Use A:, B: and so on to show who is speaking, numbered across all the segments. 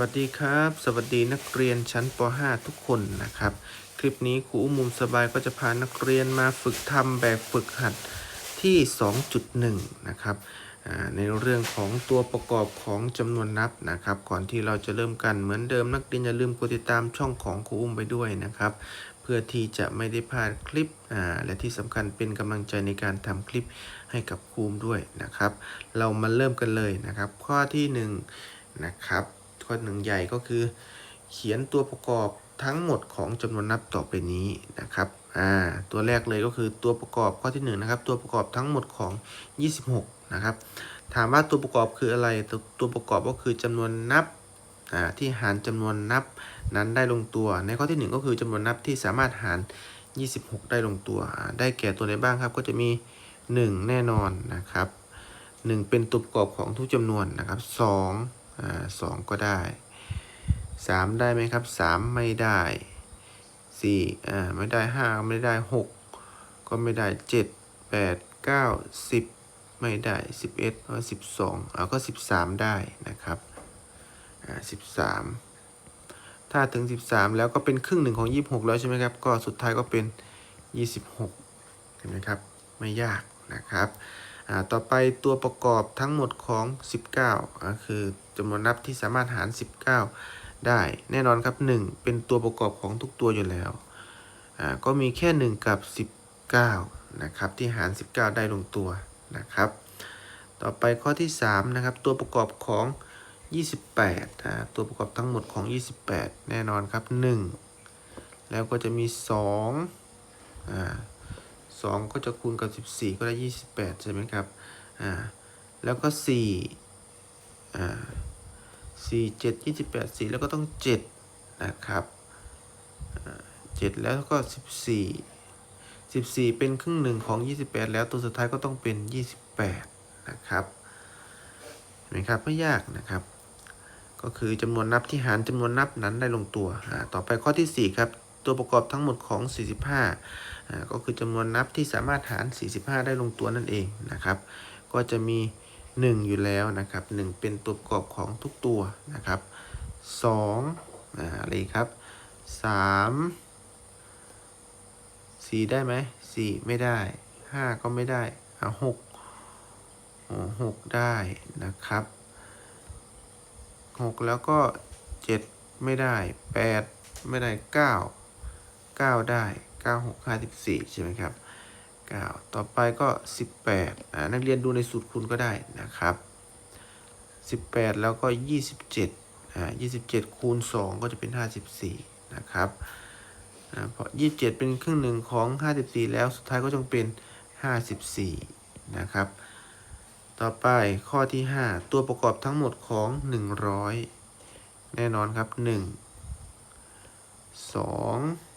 A: วัสดีครับ สวัสดีนักเรียนชั้นป .5 ทุกคนนะครับ คลิปนี้ครูอุ้มมุมสบายก็จะพานักเรียนมาฝึกทำแบบฝึกหัดที่ 2.1 นะครับในเรื่องของตัวประกอบของจำนวนนับนะครับ ก่อนที่เราจะเริ่มกันเหมือนเดิมนักเรียนอย่าลืมกดติดตามช่องของครูอุ้มไปด้วยนะครับ เพื่อที่จะไม่ได้พลาดคลิปและที่สำคัญเป็นกำลังใจในการทำคลิปให้กับครูอุ้มด้วยนะครับ เรามาเริ่มกันเลยนะครับ ข้อที่หนึ่งนะครับ ข้อหนึ่งใหญ่ก็คือ เขียนตัวประกอบทั้งหมดของจำนวนนับต่อไปนี้นะครับอ่าตัวแรกเลยก็คือตัวประกอบข้อที่หนึ่งนะครับตัวประกอบทั้งหมดของ 26 นะครับ ถามว่าตัวประกอบคืออะไรตัวตัวประกอบก็คือจำนวนนับอ่าที่หารจำนวนนับนั้นได้ลงตัว ในข้อที่หนึ่งก็คือจำนวนนับที่สามารถหาร 26 ได้ลงตัว ได้แก่ตัวไหนบ้างครับก็จะมี 1 แน่นอนนะครับ 1 เป็นตัวประกอบของทุกจำนวนนะครับ2 อ่า2ก็ได้ 3 ได้ไหมครับ 3 ไม่ได้4อ่าไม่ได้ 5 ไม่ได้ 6 ก็ไม่ได้ 7 8 9 10 ไม่ได้ 11เอ็ดสิบสอ12เอาก็ 13 ได้นะครับอ่า13ถ้าถึง 13 แล้วก็เป็นครึ่งหนึ่งของ 26 แล้วใช่ไหมครับ ก็สุดท้ายก็เป็น 26 เห็นไหมครับ ไม่ยากนะครับ ต่อไปตัวประกอบทั้งหมดของ 19ก็คือจำนวนนับที่สามารถหาร 19 ได้ แน่นอนครับ 1 เป็นตัวประกอบของทุกตัวอยู่แล้วก็มีแค่ 1 กับ 19 นะครับ ที่หาร 19 ได้ลงตัวนะครับ ต่อไปข้อที่ 3 นะครับ ตัวประกอบของ 28อ่าตัวประกอบทั้งหมดของ 28 แน่นอนครับ 1 แล้วก็จะมี2อ่า 2 ก็จะคูณกับ 14 ก็ได้ 28 ใช่ไหมครับ อ่า แล้วก็ 4 อ่า 4 7 28 4 แล้วก็ต้อง 7 นะครับอ่7แล้วก็ 14 14 เป็นครึ่งหนึ่งของ 28 แล้วตัวสุดท้ายก็ต้องเป็น 28 นะครับเห็นไหมครับไม่ยากนะครับ ก็คือจำนวนนับที่หารจำนวนนับนั้นได้ลงตัว ต่อไปข้อที่ 4 ครับ ตัวประกอบทั้งหมดของ 45อ่าก็คือจำนวนนับที่สามารถหาร 45 ได้ลงตัวนั่นเองนะครับ ก็จะมี 1 อยู่แล้วนะครับ 1 เป็นตัวประกอบของทุกตัวนะครับ2อ่าอะไรครับ 3 4 ได้ไหม 4 ไม่ได้ 5 ก็ไม่ได้อ่า6โอ้6ได้นะครับ 6 แล้วก็ 7 ไม่ได้ 8 ไม่ได้ 9 9 ได้ 9 6 54ใช่ไหมครับ 9 ต่อไปก็ 18อ่านักเรียนดูในสูตรคูณก็ได้นะครับ 18 แล้วก็ 27อ่า27 คูณ 2 ก็จะเป็น 54 นะครับอ่าเพราะ27 เป็นครึ่งหนึ่งของ 54 แล้วสุดท้ายก็ต้องเป็น 54 นะครับ ต่อไปข้อที่ 5 ตัวประกอบทั้งหมดของ 100 แน่นอนครับ 1 2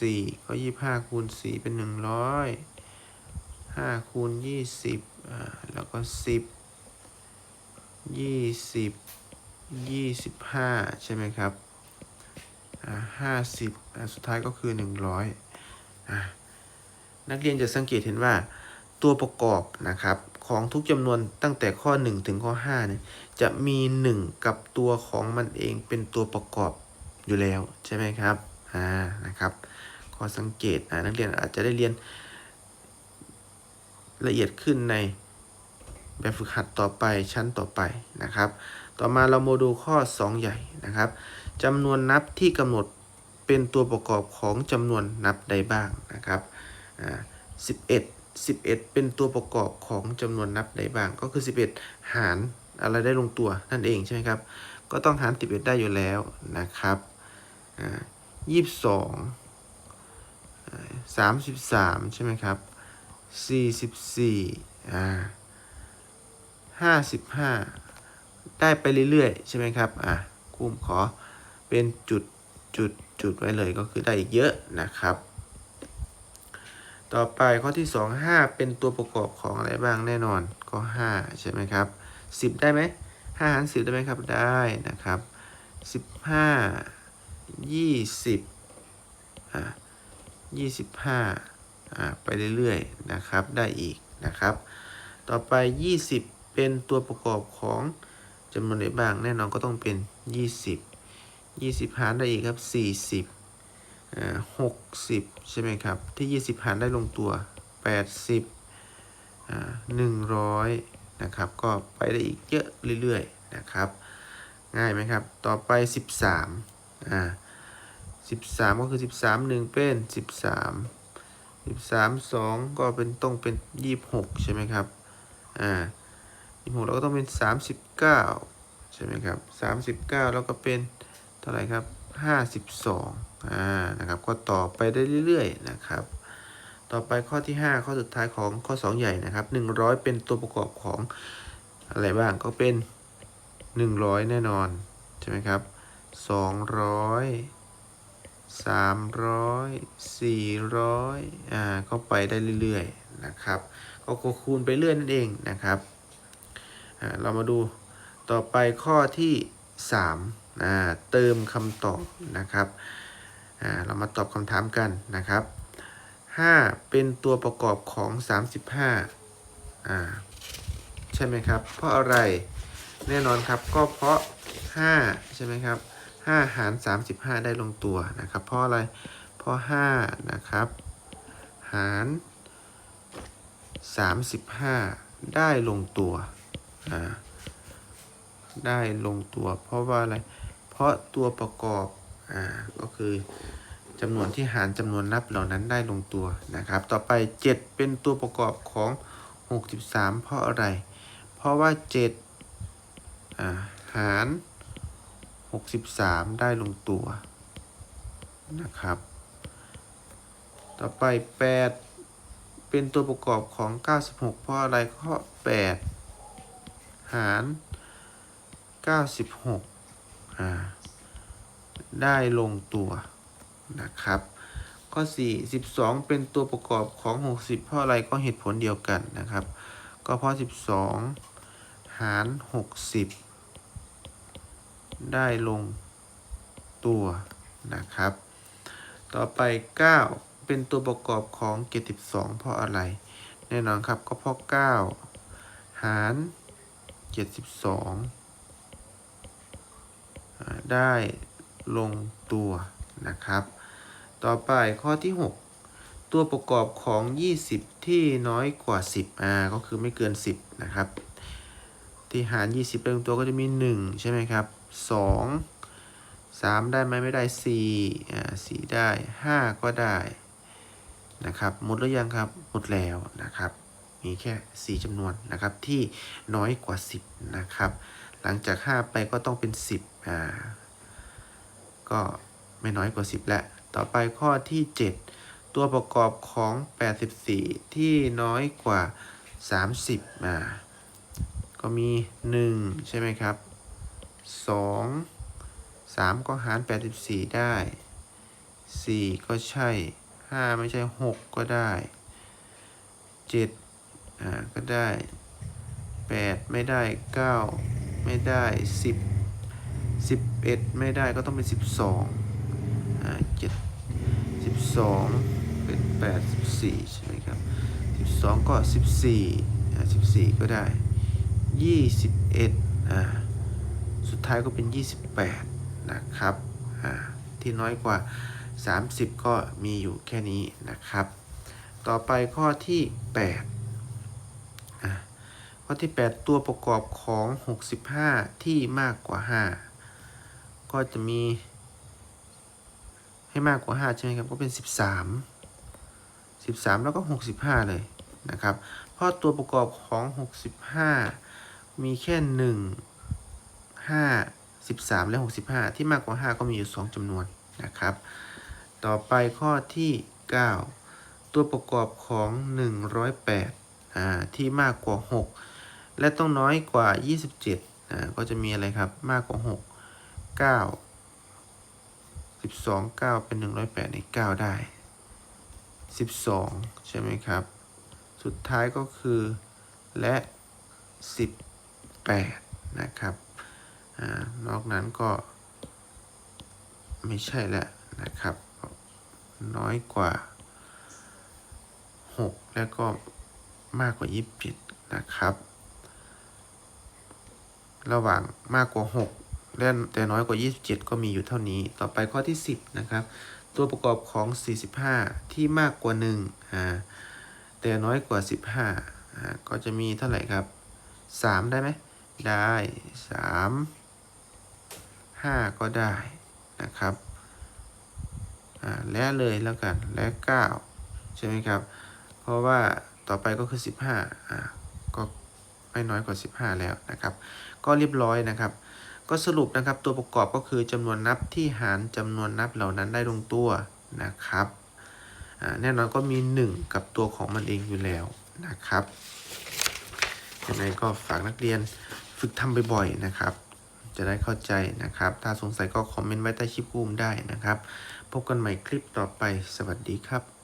A: 4ก็25คูณ4เป็น100 5คูณ20อ่าแล้วก็10 20 25ใช่ไหมครับอ่า50อ่าสุดท้ายก็คือ100อ่านักเรียนจะสังเกตเห็นว่าตัวประกอบนะครับของทุกจำนวนตั้งแต่ข้อ 1 ถึงข้อ5เนี่ยจะมี 1 กับตัวของมันเองเป็นตัวประกอบอยู่แล้วใช่ไหมครับอ่านะครับ ข้อสังเกตนักเรียนอาจจะได้เรียนละเอียดขึ้นในแบบฝึกหัดต่อไปชั้นต่อไปนะครับ ต่อมาเรามาดูข้อ 2 ใหญ่นะครับจำนวนนับที่กำหนดเป็นตัวประกอบของจำนวนนับใดบ้างนะครับอ่า11 11เป็นตัวประกอบของจำนวนนับใดบ้าง ก็คือ 11 หารอะไรได้ลงตัวนั่นเองใช่ไหมครับ ก็ต้องหาร 11 ได้อยู่แล้วนะครับอ่ สา22อ่า33ใช่ไหมครับ44อ่า55ได้ไปเรื่อยๆ ใช่ไหมครับ อะครูขอเป็นจุดจุดจุดไว้เลยก็คือได้อีกเยอะนะครับ ต่อไปข้อที่ 2 5 เป็นตัวประกอบของอะไรบ้างแน่นอนก็5ใช่ไหมครับ 10 ได้ไหม5หาร10 ได้ไหมครับได้นะครับ 15 20อ่า 25อ่าไปเรื่อยๆนะครับได้อีกนะครับ ต่อไป 20 เป็นตัวประกอบของจำนวนไหนบ้างแน่นอนก็ต้องเป็นยี่สิบยี่สิบหารได้อีกครับสี่สิบอ่าหกสิบใช่ไหมครับ ที่ยี่สิบหารได้ลงตัวแปดสิบอ่าหนึ่งร้อยนะครับ ก็ไปได้อีกเยอะเรื่อยๆนะครับ ง่ายไหมครับ ต่อไปสิบสามอ่า สิบสามก็คือสิบสามหนึ่งเป็นสิบสามสิบสามสองก็เป็นต้องเป็นยี่สิบหกใช่ไหมครับอ่ายี่หกเราก็ต้องเป็นสามสิบเก้าใช่ไหมครับสามสิบเก้าแล้วก็เป็นเท่าไหร่ครับห้าสิบสองอ่านะครับก็ต่อไปได้เรื่อยๆนะครับ ต่อไปข้อที่ห้าข้อสุดท้ายของข้อสองใหญ่นะครับหนึ่งร้อยเป็นตัวประกอบของอะไรบ้างก็เป็นหนึ่งร้อยแน่นอนใช่ไหมครับสองร้อย สามร้อยสี่ร้อยอ่าก็ไปได้เรื่อยๆนะครับ ก็คูณไปเรื่อยนั่นเองนะครับอ่าเรามาดูต่อไปข้อที่3อ่าเติมคำตอบนะครับอ่าเรามาตอบคำถามกันนะครับ5เป็นตัวประกอบของ35อ่าใช่ไหมครับ เพราะอะไรแน่นอนครับก็เพราะ5ใช่ไหมครับ 5 หาร 35 ได้ลงตัวนะครับ เพราะอะไร เพราะ 5 นะครับ หาร 35 ได้ลงตัวอ่าได้ลงตัว เพราะว่าอะไร เพราะตัวประกอบอ่าก็คือจำนวนที่หารจำนวนนับเหล่านั้นได้ลงตัวนะครับ ต่อไป 7 เป็นตัวประกอบของ 63 เพราะอะไร เพราะว่า7อ่าหาร 63 ได้ลงตัวนะครับ ต่อไป 8 เป็นตัวประกอบของ 96 เพราะอะไรข้อ8 หาร 96อ่าได้ลงตัวนะครับ ข้อ 4 12 เป็นตัวประกอบของ 60 เพราะอะไรก็เหตุผลเดียวกันนะครับ ก็เพราะ 12 หาร 60 ได้ลงตัวนะครับ ต่อไป 9 เป็นตัวประกอบของ 72 เพราะอะไร แน่นอนครับก็เพราะ 9 หาร 72อ่าได้ลงตัวนะครับ ต่อไปข้อที่ 6 ตัวประกอบของ 20 ที่น้อยกว่า 10อ่าก็คือไม่เกิน 10 นะครับ ที่หาร 20ได้ลงตัวก็จะมี 1 ใช่ไหมครับ 2 3ได้ไหมไม่ได้4อ่า4ได้5ก็ได้นะครับหมดหรือยังครับหมดแล้วนะครับ มีแค่ 4จำนวนนะครับที่น้อยกว่า 10 นะครับ หลังจาก 5 ไปก็ต้องเป็น 10อ่าก็ไม่น้อยกว่า 10 แล้ว ต่อไปข้อที่ 7 ตัวประกอบของ 84 ที่น้อยกว่า 30อ่าก็มี 1 ใช่ไหมครับ 2 3 ก็หาร 84 ได้ 4 ก็ใช่ 5 ไม่ใช่ 6 ก็ได้ 7 อ่า ก็ได้ 8 ไม่ได้ 9 ไม่ได้ 10 11 ไม่ได้ก็ต้องเป็น 12 อ่า 7 12 เป็น 8 14 ใช่ไหมครับ 12 ก็ 14 อ่า 14 ก็ได้ 21 อ่า สุดท้ายก็เป็น 28 นะครับ ที่น้อยกว่า 30 ก็มีอยู่แค่นี้นะครับ ต่อไปข้อที่ 8 ข้อที่ 8 ตัวประกอบของ 65 ที่มากกว่า 5 ก็จะมีให้มากกว่า 5 ใช่ไหมครับ ก็เป็น 13 13 แล้วก็ 65 เลยนะครับ เพราะตัวประกอบของ 65 มีแค่ 1 5 13 และ 65 ที่มากกว่า 5 ก็มีอยู่ 2จำนวนนะครับ ต่อไปข้อที่ 9 ตัวประกอบของ 108อ่าที่มากกว่า 6 และต้องน้อยกว่า 27อ่าก็จะมีอะไรครับมากกว่า 6 9 12 9 เป็น 108 ใน 9 ได้ 12 ใช่ไหมครับ สุดท้ายก็คือและ 18 นะครับ อ่านอกนั้นก็ไม่ใช่แล้วนะครับ น้อยกว่า 6 แล้วก็มากกว่า 27 นะครับ ระหว่างมากกว่า 6 และแต่น้อยกว่า 27 ก็มีอยู่เท่านี้ ต่อไปข้อที่ 10 นะครับ ตัวประกอบของ 45 ที่มากกว่า1อ่าแต่น้อยกว่า 15อ่าก็จะมีเท่าไหร่ครับ 3 ได้ไหมได้ 3 5 ก็ได้นะครับอ่าและเลยแล้วกันและ 9 ใช่ไหมครับ เพราะว่าต่อไปก็คือ 15อ่าก็ไม่น้อยกว่า 15 แล้วนะครับ ก็เรียบร้อยนะครับ ก็สรุปนะครับตัวประกอบก็คือจำนวนนับที่หารจำนวนนับเหล่านั้นได้ลงตัวนะครับแน่นอนก็มี 1 กับตัวของมันเองอยู่แล้วนะครับยังไงก็ฝากนักเรียนฝึกทำบ่อยๆนะครับ จะได้เข้าใจนะครับ ถ้าสงสัยก็คอมเมนต์ไว้ใต้คลิปกูมได้นะครับ พบกันใหม่คลิปต่อไป สวัสดีครับ